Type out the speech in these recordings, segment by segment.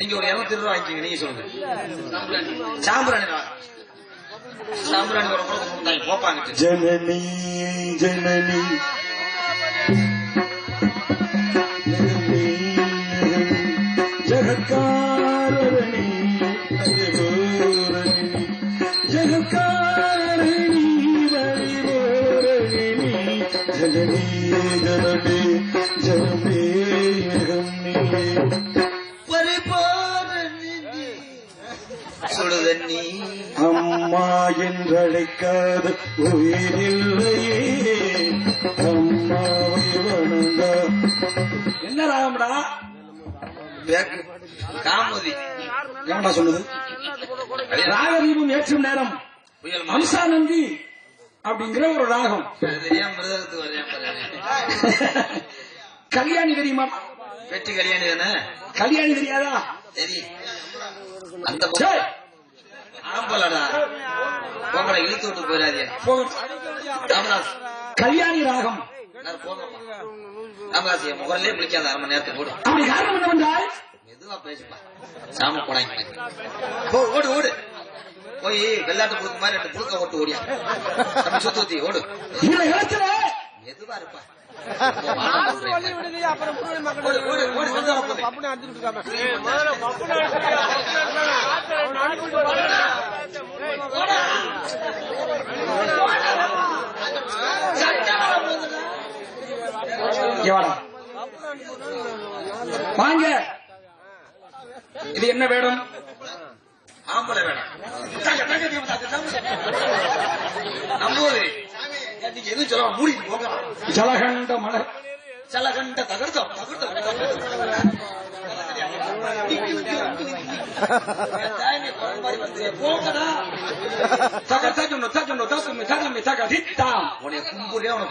நீங்க ஒரு இருநூத்தி ரூபா வாங்கிக்கீங்க நீங்க சொல்லுங்க. சாம்பிராணி சாம்பிராணி வர போப்பாங்க. ஜனனி ஜனனி. ஜனனி, ஜகத்காரணி ஜனனி ஜனனி. ஜனமே. சுடுதண்ணி அம்மா என்றழைக்காத உயிரில்லையே. அம்மாவை வணங்க. என்ன ராமடா பேக்கு காமதி. ஏன்டா சொல்லுது? ராகதீபம் ஏற்றும் நேரம். அம்சா நந்தி அப்படிங்கிற ஒரு ராகம். அது தெரியாம மிருதகத்துக்கு வரேன் பாரு. கல்யாணி தெரியுமா? வெற்றி கல்யாணி தானே? கல்யாணி தெரியாதா? தெரியும். அந்த போங்கடா இழுத்து விட்டு போங்க. ராமதாஸ். கல்யாணி ராகம். ராமதாஸ் என் முகர்லயே பிடிக்காத அரை மணி நேரத்துக்கு போடு அப்படி காரணம் என்னவென்றால் மெதுவா பேசுப்பா. சாம போடாங்க போ ஓடு ஓடு. போய் வெள்ளாட்டு புழுக்க மாதிரி ரெண்டு புழுக்க ஓட்டு ஓடியா. சுத்தி ஓடு. மெதுவா இருப்பா. விடுது அப்புறம் மக்கள். பப்புனு அடிச்சுட்டு வாடா. வாங்க. இது என்ன வேடம்? ஆம்பளை வேணாம் நம்புவது எதுவும் சொல்ல மூடிட்டு போங்க. ஜலகண்ட மலர். சலகண்ட தகர்த்தம் தகர்த்தம்.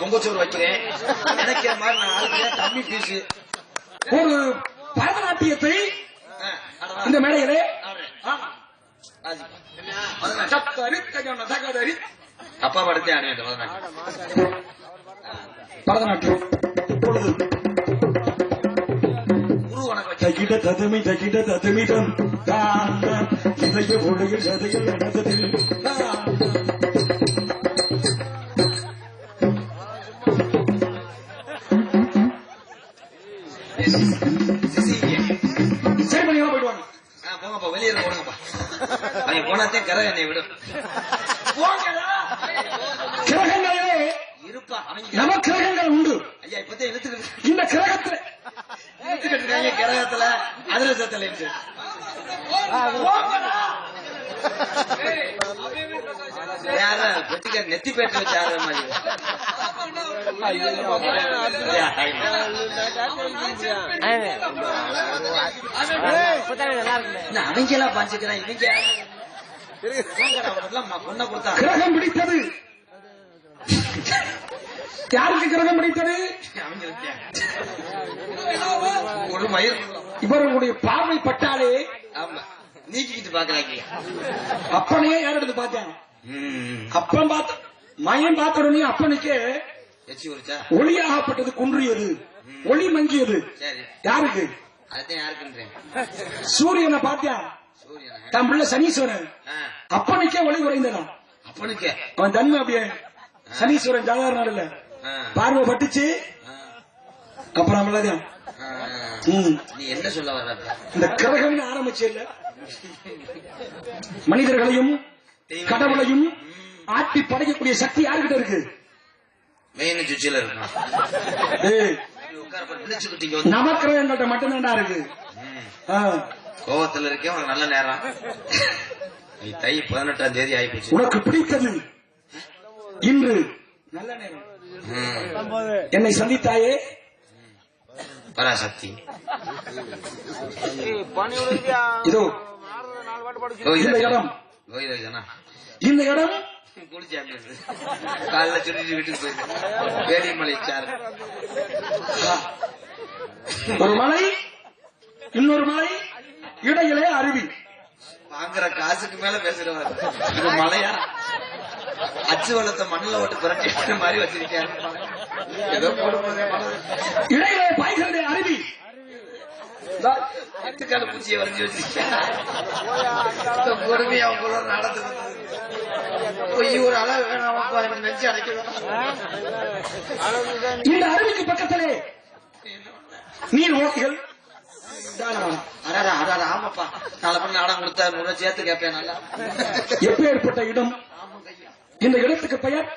பொங்கச்சோறு வைக்கிறேன். நினைக்கிற மாதிரி நான் தம்பி பீஸு. ஒரு பரதநாட்டியத்தை இந்த மேடையிலே தகதரி அப்பா படத்தே ஆனே அந்த பரதநாட்டியம். பரதநாட்டியம். இப்பொழுது தகிட ததமி தகிட ததமிடம் இதய ஒளியில் சதையில் நடந்ததில். பண்ணியா போயிடுவாங்க ஆ, போங்கப்பா வெளியே போடுங்கப்பா. அவங்க போனாத்தே கரை என்னை விடும். கிரகங்களே இருப்பா அவங்க நவ கிரகங்கள் உண்டு. ஐயா இப்பத்தே இழுத்துக்கிட்டு இந்த கிரகத்துல. இருக்காங்க கிரகத்துல. அதிரசத்துல இருந்து யார நெத்தி பேட்டு வச்சு ஆடுற மாதிரி ஐயா, நல்லா இருக்குல்ல என்ன அவங்க எல்லாம் பாஞ்சுக்கிறான் இவங்க கிரகம் பிடித்தது. யாருக்கு கிரகம் பிடித்தது. ஒரு மயிர் இவர்களுடைய பார்வை பட்டாலே ஆமா. நீக்கிக்கிட்டு பாக்குறாங்க. அப்பனையே யார் எடுத்து பார்த்தேன்? அப்பன் பார்த்த மயன் பார்த்த உடனே அப்பனுக்கு ஒளியாகப்பட்டது குன்றியது. ஒளி மங்கியது. சரி. யாருக்கு? சூரியனை பார்த்தேன் சூரியனா? தன் பிள்ளை சனீஸ்வரன் அப்பனுக்கே ஒளி குறைந்ததான் அப்பனுக்கு? அவன் தன்மை அப்படியே சனீஸ்வரன் இல்ல ஆ, பார்வை பட்டுச்சு. அப்புறம் அவ்வளவுதான் என்ன சொல்ல வர்ற? இந்த கிரகம்னு ஆரம்பிச்சு இல்ல. மனிதர்களையும் கடவுளையும் ஆட்டி படைக்கக்கூடிய சக்தி யாருக்கிட்ட இருக்கு? மெயின் உட்கார பிடிச்சுக்கிட்டீங்க வந்து. நவக்கிரகங்கள்ட்ட மட்டும்தான்டா இருக்கு. கோவத்துல இருக்கே உனக்கு நல்ல நேரம். நீ தை பதினெட்டாம் தேதி ஆயிப்போச்சு. உனக்கு பிடித்தது. இன்று நல்ல நேரம். என்னை சந்தித்தாயே? பராசக்தி இதோ. இந்த இடம். இந்த இடம் காலைல சொல்லிட்டு வீட்டுக்கு போயிரு வேலிமலை சார் ஒரு மலை இன்னொரு மலை இடையிலே அருவி வாங்குற காசுக்கு மேல பேசுறவர் இது மலையா அச்சு வளத்தை மண்ணில் ஓட்டு புரட்டி மாதிரி வச்சிருக்காரு ஏதோ போடும்போதே. இடையிலே பாய்கிறது அருவி பூச்சியை வரைஞ்சி வச்சிருக்கேன் கொடுமையா உங்களோட நடந்து வந்தது பொய் ஒரு அளவு வேணாம் எனக்கு நெஞ்சு அடைக்க இந்த அருவிக்கு பக்கத்திலே நீர் ஓட்டிகள். தாராளம். அடாடா அடாடா ஆமாப்பா. நாளை பண்ண நாடகம் கொடுத்தா நூறு சேர்த்து கேட்பேன் நல்லா. எப்பேற்பட்ட இடம்? இந்த இடத்துக்கு பெயர்?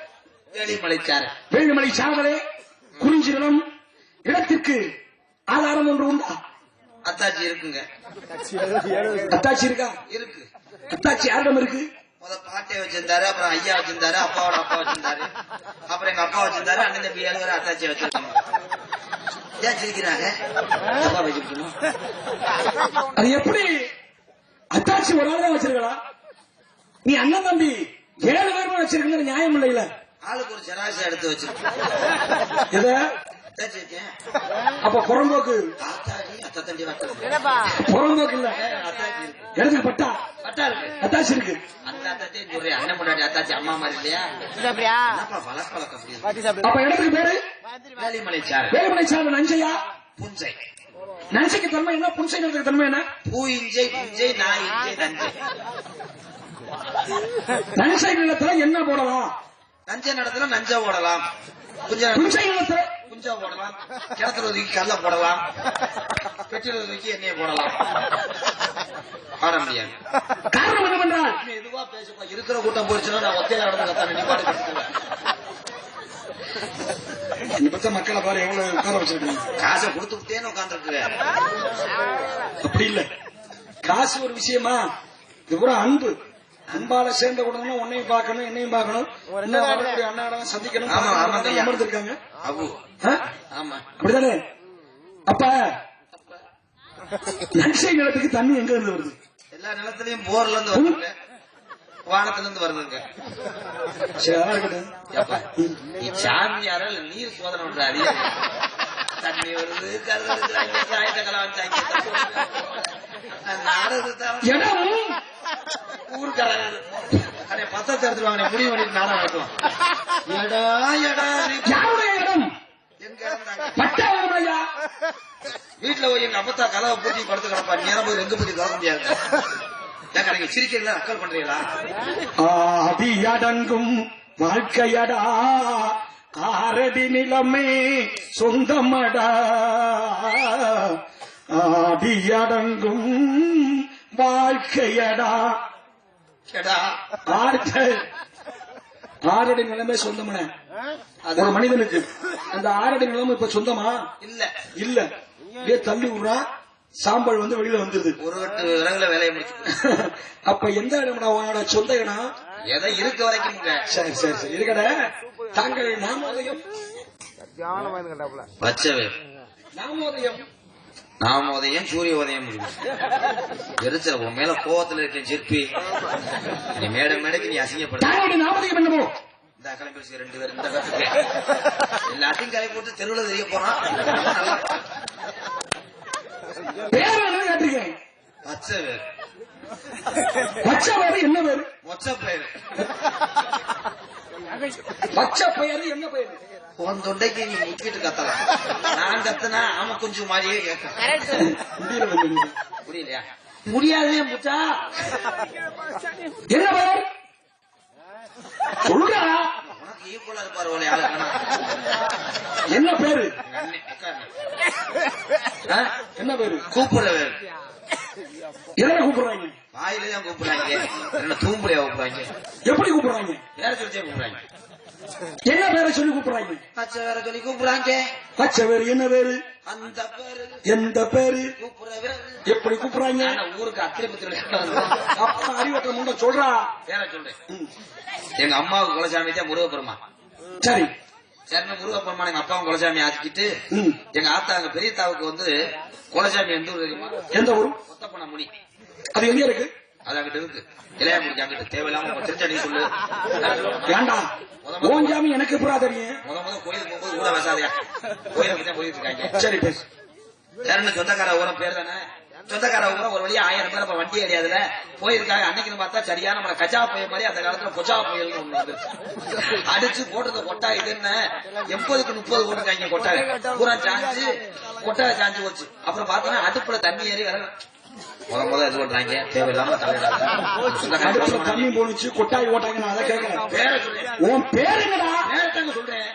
வேலுமலை சாவலே குறிஞ்சி நிலம். இடத்திற்கு ஆதாரம் ஒன்று உண்டா? அத்தாச்சி இருக்குங்க. அத்தாச்சி இருக்கா? இருக்கு. அத்தாச்சி யாரிடம் இருக்கு? முத பாட்டே வச்சிருந்தாரு அப்புறம் ஐயா வச்சிருந்தாரு அப்பாவோட அப்பா வச்சிருந்தாரு. அப்புறம் எங்க அப்பா வச்சிருந்தாரு அண்ணன் தம்பி ஏழு பேரும் அத்தாச்சி வச்சிருக்காங்க. ஏன் சிரிக்கிறாங்க? அப்பா வச்சிருக்கணும் அது எப்படி அத்தாச்சி ஒரு ஆள் தான் வச்சிருக்கலாம் நீ அண்ணன் தம்பி ஏழு பேர் வச்சிருக்கீங்க நியாயம் இல்லையில. ஆளுக்கு ஒரு சராசரி எடுத்து இருக்கேன் அப்ப புறம்போக்கு புறம்போக்கு இல்ல. இடத்துக்கு பட்டா. பட்டா இருக்கு. அத்தாச்சி இருக்கு. அந்த அத்தாச்சி சொல்றேன். அண்ணன் முன்னாடி அத்தாச்சி அம்மா மாதிரி இல்லையா? சாப்பிடியா என்னப்பா பழக்க பழக்கம் அப்படி இருக்கு? பாட்டி சாப்பிடு. அப்ப இடத்துக்கு பேரு? வேலிமலை சாரு வேலுமலை சார்ந்த நஞ்சையா? புஞ்சை. நஞ்சைக்கு தன்மை என்ன? புன்சைங்கிறதுக்கு தன்மை என்ன? பூ இஞ்சை புஞ்சை நாய் இஞ்சை நஞ்சை. நஞ்சை நிலத்துல என்ன போடலாம்? நஞ்சை நடத்துல நஞ்சை போடலாம். புஞ்சை நிலத்துல புஞ்சா போடலாம் கிணத்துல ஒதுக்கி கல்ல போடலாம் பெட்டியில் ஒதுக்கி எண்ணெயை போடலாம். பாட முடியாது. காரணம் என்னவென்றால் எதுவா பேசப்பா இருக்கிற கூட்டம் போயிடுச்சுன்னா நான் ஒத்தையில நடந்து கத்தான இந்த பத்த மக்களை பாரு எவ்வளவு உட்கார வச்சிருக்கீங்க? காசை கொடுத்து விட்டேன்னு உட்காந்துருக்குவேன் அப்படி இல்ல. காசு ஒரு விஷயமா இது பூரா அன்பு. அன்பால சேர்ந்த உடனே உன்னையும் பார்க்கணும் என்னையும் பார்க்கணும். அண்ணாடம் சந்திக்கணும். அமர்ந்திருக்காங்க. அப்படிதானே? அப்ப நன்சை நிலத்துக்கு தண்ணி எங்க இருந்து வருது? எல்லா நிலத்திலயும் போர்ல இருந்து வருதுங்க வானத்துல இருந்து வருதுங்க சரி அதான் இருக்கட்டும். ஏப்பா, நீ சாமியாரா இல்ல நீர் சோதனை பண்ற தண்ணி வருது எடுத்துருவாங்க முடிவு பண்ணிட்டு நாடகம் எடா எடா யாருடைய இடம் வீட்டுல போய் எங்க அப்பத்தா கலவை பூட்டி படுத்து கிடப்பா நேரம் போய் எங்க பூட்டி திறக்க முடியாது ஏக்கா நீங்க சிரிக்கிறீங்களா அக்கல் பண்றீங்களா ஆதி அடங்கும் வாழ்க்கையடா ஆரடி நிலமே சொந்தமடா. ஆதி அடங்கும் வாழ்க்கையடா ஆறடி நிலமே சொந்தமன. ஒரு மனிதனுக்கு. அந்த ஆறடி நிலம் இப்ப சொந்தமா? இல்ல. இல்ல. அப்படியே தள்ளி விடுறா? சாம்பல் வந்து வெளியில வந்துருது. ஒரு கட்டு விறகுல வேலையை முடிச்சு அப்ப எந்த இடம்டா உன்னோட சொந்த இடம்? எதை இருக்க வரைக்கும்ங்க சரி சரி சரி. இருக்கட. தாங்கள் நாமோதயம். வச்சவே நாமோதயம். நாமோதயம் சூரிய உதயம் எரிச்சல உன் மேல கோவத்துல இருக்கேன் சிற்பி. நீ மேடை மேடைக்கு நீ அசிங்கப்பட தாங்களுடைய நாமோதயம் என்னமோ? இந்த கிளம்பி ரெண்டு பேரும் இந்த எல்லாத்தையும் கலை போட்டு தெருவுல தெரிய போறான். நல்லா பேர் என்ன கேட்டிருக்கேன். பச்சவே. பச்ச பேரு என்ன பேரு? மொச்ச பேரு. பச்சை பெயரு என்ன பெயரு உன் தொண்டைக்கு நீ முக்கிட்டு கத்தலாம். நான் கத்துனா ஆமா கொஞ்சம் மாதிரியே கேட்கும். புரியலையா? முடியாதே முச்சா. என்ன பெயர் சொல்றா உனக்கு ஈக்குவலா இருப்பாரு ஒரு ஆளு. என்ன பேரு? என்ன பேரு? கூப்பிடுற எதனை கூப்பிடுறாங்க? வாயில தான் கூப்பிடுறாங்க? என்ன தூம்புலையா கூப்பிடுறாங்க? எப்படி கூப்பிடுறாங்க? வேற சொல்லிச்சே கூப்பிடுறாங்க. என்ன பேரை சொல்லி கூப்பிடுறாங்க? பச்சை வேற சொல்லி கூப்பிடுறாங்க. பச்சை பேரு என்ன பேரு? அந்த பேரு. எந்த பேரு? வேற எப்படி கூப்பிடுறாங்க? ஊருக்கு அத்திரை பத்திர அப்பா அறிவட்ட முண்ட சொல்றா. வேற சொல்றேன். எங்க அம்மாவுக்கு குலசாமி தான் முருகப்பெருமா சரி. சரின்னு முருகப்பெருமா எங்க அப்பாவும் குலசாமி ஆக்கிட்டு. எங்க ஆத்தா எங்க பெரிய தாவுக்கு வந்து குலசாமி எந்த ஊர் தெரியுமா? எந்த ஊரு? கொத்தப்பன முனி. அது எங்க இருக்கு? அது அங்கிட்ட இருக்கு. இளையா முடிஞ்சு அங்கிட்ட. தேவையில்லாம திருச்சடி சொல்லு. வேண்டாம் ஓன் ஜாமி எனக்கு எப்படா தெரியும்? முத முத கோயிலுக்கு போகும்போது கூட பேசாதயா கோயிலுக்கு தான் போயிட்டு இருக்காங்க. சரி பேசு. சரின்னு சொந்தக்கார ஊரம் பேர் தானே? சொந்தக்காரவங்க கூட ஒரு வழியா ஆயிரம் பேர் அப்ப வண்டி அடியாதுல போயிருக்காங்க. அன்னைக்குன்னு பார்த்தா சரியா நம்மள கஜா புயல் மாதிரி அந்த காலத்துல பொஜா புயல் ஒண்ணு வந்துருச்சு அடிச்சு போட்டது கொட்டா இது என்ன? எண்பதுக்கு முப்பது போட்டுருக்காங்க கொட்டாய். பூரா சாஞ்சு கொட்டாய் சாஞ்சு போச்சு. அப்புறம் பார்த்தோன்னா அடுப்புல தண்ணி ஏறி வர முத முத இது பண்றாங்க தேவையில்லாம தலையிடாத. தண்ணி போனுச்சு கொட்டாய் ஓட்டாங்க நான் அதை கேட்கிறேன் உன் பேர் என்னடா? சொல்றேன்.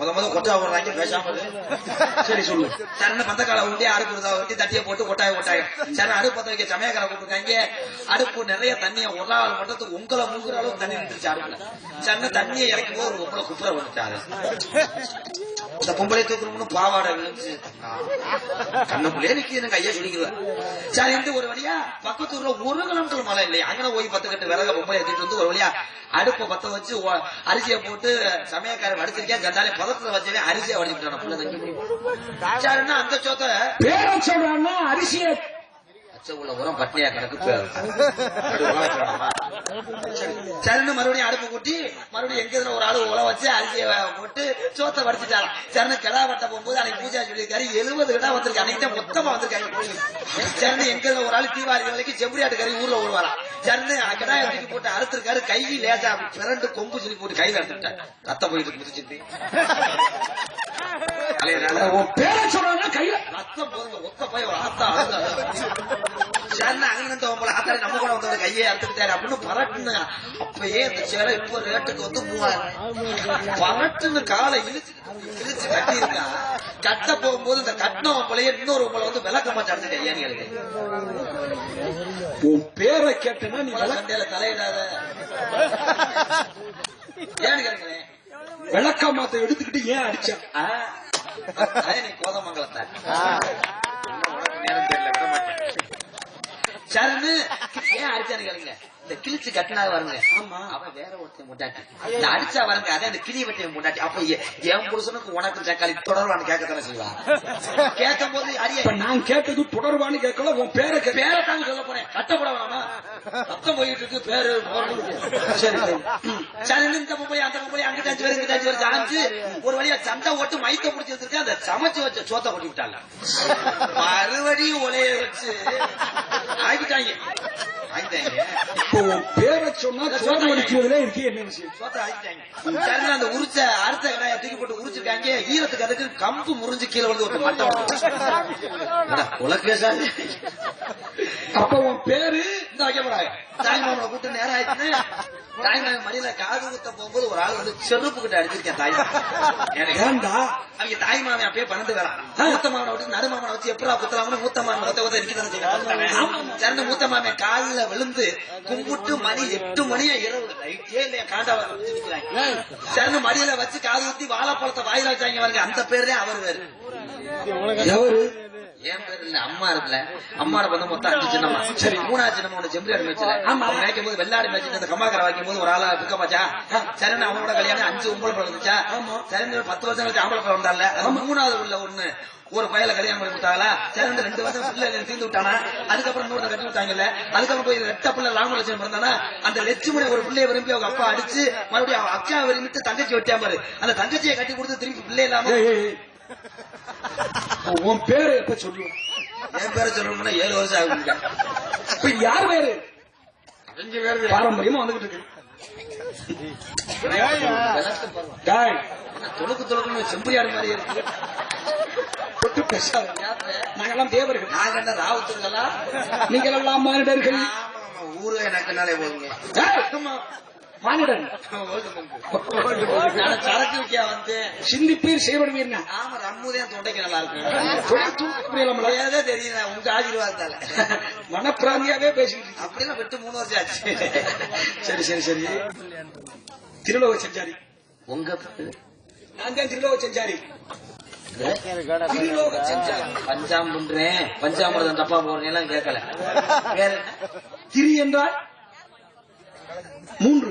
முத முத கொட்டா விடுறாங்க பேசாம சரி சொல்லு. சரண பந்தக்கால ஊட்டி அடுப்பு இருந்தா ஊட்டி தட்டியை போட்டு கொட்டாய கொட்டாயம் சரண அடுப்பு பத்த வைக்க சமயக்கார கூப்பிட்டுருக்காங்க. அடுப்பு நிறைய தண்ணிய ஒரு நாள் மட்டும் உங்களை முழுகிற அளவுக்கு தண்ணி இருந்துச்சு அடுப்புல. சரண தண்ணியை இறக்கும் போது ஒரு பொம்பளை குப்புற வந்துட்டாரு இந்த பொம்பளை தூக்கணும்னு பாவாடை விழுந்துச்சு. கண்ணுக்குள்ளே நிக்கிது ஐயா சொல்லிக்கிறேன் சரி இந்த ஒரு வழியா பக்கத்து ஒரு கிலோமீட்டர் மழை இல்லையா? அங்கே போய் பத்து கட்டு விறக பொம்பளை எடுத்துட்டு வந்து ஒரு வழியா அடுப்பை பத்த வச்சு அரிசியை போட்டு சமயக்காரன் வடிச்சிருக்கேன் கண்டாலே வச்சவே அரிசியை வடிச்சுட்டான புள்ள சரின்னா அந்த சோத்தை பேரை சொல்றான்னா அரிசியை உள்ள உரம் பட்னியா கணக்கு மறுபடியும் அடுப்பு கூட்டி மறுபடியும் எங்க இதுல ஒரு ஆளு உல வச்சு அரிசியை போட்டு சோத்தை வடிச்சுட்டாராம் சரின்னு கிடா வெட்ட போகும்போது அன்னைக்கு பூஜா சொல்லியிருக்காரு. எழுபது கிடா வந்திருக்கு. அன்னைக்கு மொத்தமா வந்திருக்காங்க சரின்னு எங்க இதுல ஒரு ஆளு தீபாவளி வேலைக்கு செம்பரியாட்டு கறி ஊர்ல வருவாராம் சரின்னு கிடா தூக்கி போட்டு அறுத்திருக்காரு. கை லேசா பிறண்டு கொம்பு சொல்லி போட்டு கையில எடுத்துட்டார் ரத்தம் போயிட்டு முடிச்சிட்டு பேரை கையில ரத்தம் போதுங்க. ஒத்த போய் ஒரு ஆத்தா. சரிண்ணா அங்க உங்களை ஆத்தாடி நம்ம கூட கையை அறுத்துக்கிட்டாரு அப்படின்னு பரட்டுனுங்க அப்பயே இந்த சேலை இப்போ ரேட்டுக்கு வந்து மூவாயிரம் பரட்டுன்னு காலை இழுச்சு இழுச்சு கட்டி இருக்கா கட்ட போகும்போது இந்த கட்டினவன் போலயே இன்னொரு உங்களை வந்து விளக்க மாட்டாடுது கையான்னு கேளுங்க உன் பேரை கேட்டனா நீ விளக்க சண்டையில தலையிடாத ஏன்னு கேளுங்களேன் விளக்கமாத்த எடுத்துக்கிட்டு ஏன் அடிச்சா கோதமங்கலத்தை உனக்கு நேரம் தெரியல விட மாட்டேன் சரணு ஏன் அடிச்சானு கேளுங்க. இந்த கிழிச்சு கட்டினா வருங்க ஆமா. அவன் வேற ஒருத்தன் முட்டாட்டி. இந்த அடிச்சா வருங்க அதே அந்த கிளி வெட்டிய முட்டாட்டி. அப்ப என் புருஷனுக்கு உனக்கு தக்காளி தொடர்பான்னு கேட்கத்தானே செய்வா? கேட்கும் போது அரிய நான் கேட்டது தொடர்பான்னு கேட்கல உன் பேரை கேட்க பேரை தாங்க சொல்ல போறேன். கட்டப்பட வேணாமா ரத்தம் போயிட்டு இருக்கு பேரு சரி சரி. இந்த பொம்பளை அந்த பொம்பளை அங்கிட்ட அஞ்சு பேர் இங்கிட்ட அஞ்சு பேர் சாஞ்சு ஒரு வழியா சண்டை ஓட்டு மைத்த முடிச்சு வச்சிருக்க அந்த சமைச்சு வச்ச சோத்தை கொட்டி விட்டாங்க. மறுபடியும் ஒலைய வச்சு ஆக்கிட்டாங்க. இப்போ உன் பேரை சொன்னா சோறு வடிக்கிறதுல இருக்கு என்ன விஷயம்? சோத்தை ஆக்கிட்டாங்க சரி அந்த உரிச்ச அறுத்த கடாய தூக்கி போட்டு உரிச்சிருக்காங்க. ஈரத்துக்கு அதுக்கு கம்பு முறிஞ்சு கீழே வந்து ஒரு மட்டம் அப்ப உன் பேரு இந்த வைக்க போறாங்க தாய்மாமனை கூப்பிட்டு நேரம் ஆயிடுச்சுன்னு. தாய்மாமன் மடியில காது குத்த போகும்போது ஒரு ஆள் வந்து செருப்பு கிட்ட அடிச்சிருக்கேன் தாய் எனக்கு. ஏண்டா? அவங்க தாய் மாமன் அப்பயே பன்னெண்டு வேறான் மூத்த மாமனை விட்டு நடு மாமனை வச்சு எப்படா குத்துறாங்கன்னு மூத்த மாமன் ஒத்த ஒத்த இருக்கதானே சேர்ந்து மூத்த மாமன் காலில் விழுந்து கும்பிட்டு மணி எட்டு மணியா இரவு. லைட்டே இல்லையா காண்டாவை சேர்ந்து மடியில வச்சு காது ஊத்தி வாழைப்பழத்தை வாயில வச்சாங்க பாருங்க அந்த பேரே அவர் வேறு. என் பேர் இல்ல அம்மா இருக்குல்ல. அம்மாட வந்து மொத்தம் அஞ்சு சின்னம்மா சரி. மூணாவது சின்னம்மா ஒண்ணு செம்பரியாடு மேய்ச்சல. ஆமா. மேய்க்கும் போது வெள்ளாடு மேய்ச்சிட்டு அந்த கம்மாக்கரை வைக்கும் போது ஒரு ஆளா பிக்க பாச்சா சரி அவனோட கல்யாணம் அஞ்சு பழம் இருந்துச்சா சரி பத்து வருஷம் கழிச்சு ஆம்பளை பழம் வந்தால அது மூணாவது உள்ள ஒண்ணு ஒரு பயல கல்யாணம் பண்ணி கொடுத்தாங்களா? சரி இந்த ரெண்டு வருஷம் பிள்ளை தீர்ந்து விட்டானா? அதுக்கப்புறம் இன்னொரு கட்டி விட்டாங்கல்ல அதுக்கப்புறம் போய் ரெட்ட பிள்ளை ராமலட்சுமி பிறந்தானா? அந்த லட்சுமணி ஒரு பிள்ளைய விரும்பி அவங்க அப்பா அடிச்சு மறுபடியும் அவன் அக்கா விரும்பிட்டு தங்கச்சி வெட்டியா பாரு. அந்த தங்கச்சியை கட்டி கொடுத்து திருப்பி பிள்ளை இல்லாம. உன் பேரு எப்ப சொல்லுவேன் என் பேரை சொல்லணும்னா ஏழு வருஷம் ஆகுங்க இப்ப யார் பேரு அஞ்சு பேர் பாரம்பரியமா வந்துகிட்டு இருக்கு. தொழுக்கு செம்பரியாடு மாதிரி இருக்கு. தொட்டு பேசாத. நாங்கெல்லாம் தேவர்கள். நீங்கள் எல்லாம் மானிடர்கள். ஊரு போதுங்க. நான் சரக்கு விற்க வந்தேன் சிந்திப்பீர் செய்வடுவீர் ஆமா ரம்முதான் தொண்டைக்கு நல்லா இருக்கு. தெரியல உங்க ஆசீர்வாதத்தால. மனப்பிராந்தியாவே இருக்கீங்க. அப்படிலாம் விட்டு மூணு வருஷம் ஆச்சு. சரி சரி சரி. திருலோக செஞ்சாரி. உங்க நான் தான் திருலோக செஞ்சாரி. பஞ்சாம் பண்றேன் பஞ்சாமிரதம் தப்பா போறேன் கேட்கல. வேற திரி என்றால் மூன்று.